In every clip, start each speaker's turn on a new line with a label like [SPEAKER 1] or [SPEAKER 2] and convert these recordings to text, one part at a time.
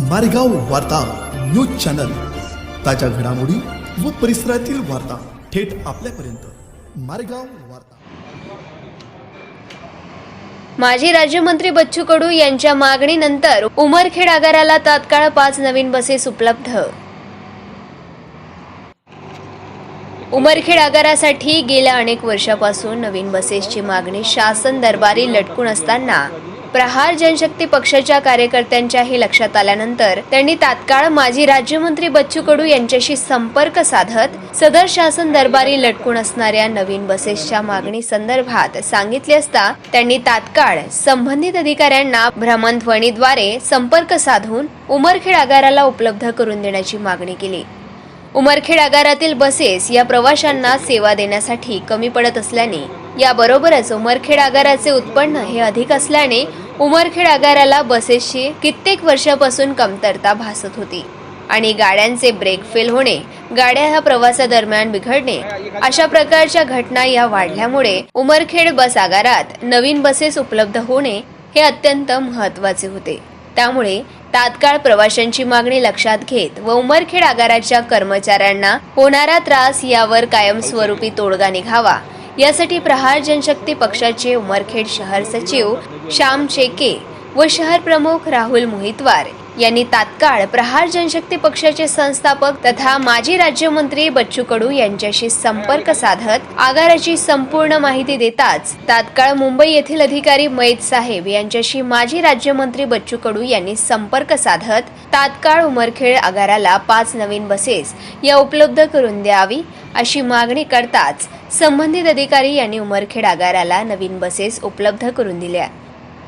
[SPEAKER 1] मारेगाव वार्ता news channel. ताज्या घडामोडी व परिसरातील वार्ता थेट आपल्यापर्यंत. मारेगाव वार्ता.
[SPEAKER 2] माजी राज्यमंत्री बच्चू कडू यांच्या मागणीनंतर उमरखेड आगाराला तात्काळ पाच नवीन बसेस उपलब्ध. उमरखेड आगारासाठी गेल्या अनेक वर्षापासून नवीन बसेसची मागणी शासन दरबारी लटकून असताना प्रहार जनशक्ती पक्षाच्या कार्यकर्त्यांच्याही लक्षात आल्यानंतर त्यांनी तात्काळ माजी राज्यमंत्री बच्चू कडू यांच्याशी संपर्क साधत सदर शासन दरबारी लटकून असणाऱ्या नवीन बसेसच्या मागणी संदर्भात सांगितले असता त्यांनी तात्काळ संबंधित अधिकाऱ्यांना भ्रमणध्वनीद्वारे संपर्क साधून उमरखेड आगाराला उपलब्ध करून देण्याची मागणी केली. उमरखेड आगारातील बसेस या प्रवाशांना सेवा देण्यासाठी कमी पडत असल्याने याबरोबरच उमरखेड आगाराचे उत्पन्न हे अधिक असल्याने उमरखेड आगाराला बसेसची कित्येक वर्षापासून कमतरता भासत होती. आणि गाड्यांचे ब्रेक फेल होणे गाड्या ह्या प्रवासादरम्यान बिघडणे अशा प्रकारच्या घटना या वाढल्यामुळे उमरखेड बस आगारात नवीन बसेस उपलब्ध होणे हे अत्यंत महत्त्वाचे होते. त्यामुळे तात्काळ प्रवाशांची मागणी लक्षात घेत व उमरखेड आगाराच्या कर्मचाऱ्यांना होणारा त्रास यावर कायमस्वरूपी तोडगा निघावा यासाठी प्रहार जनशक्ती पक्षाचे उमरखेड शहर सचिव श्याम चेके व शहर प्रमुख राहुल मोहितवार यांनी तात्काळ प्रहार जनशक्ती पक्षाचे संस्थापक तथा माजी राज्यमंत्री बच्चू कडू यांच्याशी संपर्क साधत आगाराची संपूर्ण माहिती देताच तात्काळ मुंबई येथील अधिकारी मैत साहेब यांच्याशी माजी राज्यमंत्री बच्चू कडू यांनी संपर्क साधत तात्काळ उमरखेड आगाराला पाच नवीन बसेस या उपलब्ध करून द्यावी अशी मागणी करताच संबंधित अधिकारी यांनी उमरखेड आगाराला नवीन बसेस उपलब्ध करून दिल्या.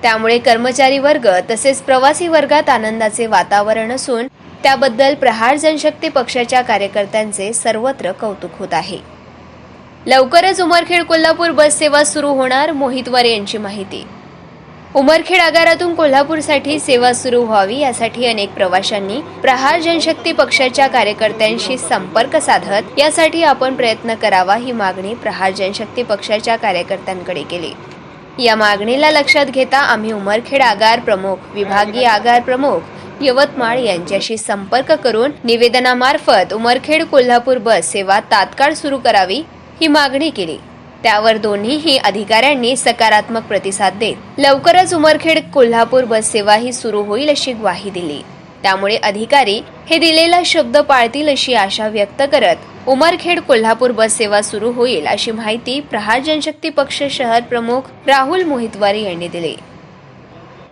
[SPEAKER 2] त्यामुळे कर्मचारी वर्ग तसेच प्रवासी वर्गात आनंदाचे वातावरण असून त्याबद्दल प्रहार जनशक्ती पक्षाच्या कार्यकर्त्यांचे सर्वत्र कौतुक होत आहे. लवकरच उमरखेड कोल्हापूर बस सेवा सुरू होणार मोहितवार यांची माहिती. उमरखेड आगारातून कोल्हापूरसाठी सेवा सुरू व्हावी यासाठी अनेक प्रवाशांनी प्रहार जनशक्ती पक्षाच्या कार्यकर्त्यांशी संपर्क साधत यासाठी आपण प्रयत्न करावा ही मागणी प्रहार जनशक्ती पक्षाच्या कार्यकर्त्यांकडे केली. या मागणीला लक्षात घेता आम्ही उमरखेड आगार प्रमुख विभागीय आगार प्रमुख यवतमाळ यांच्याशी संपर्क करून निवेदनामार्फत उमरखेड कोल्हापूर बस सेवा तात्काळ सुरू करावी ही मागणी केली. त्यावर दोन्हीही अधिकाऱ्यांनी सकारात्मक प्रतिसाद देत लवकरच उमरखेड कोल्हापूर बस सेवा ही सुरू होईल अशी ग्वाही दिली. त्यामुळे अधिकारी हे दिलेला शब्द पाळतील अशी आशा व्यक्त करत उमरखेड कोल्हापूर बस सेवा सुरू होईल अशी माहिती प्रहार जनशक्ती पक्ष शहर प्रमुख राहुल मोहितवारी यांनी दिली.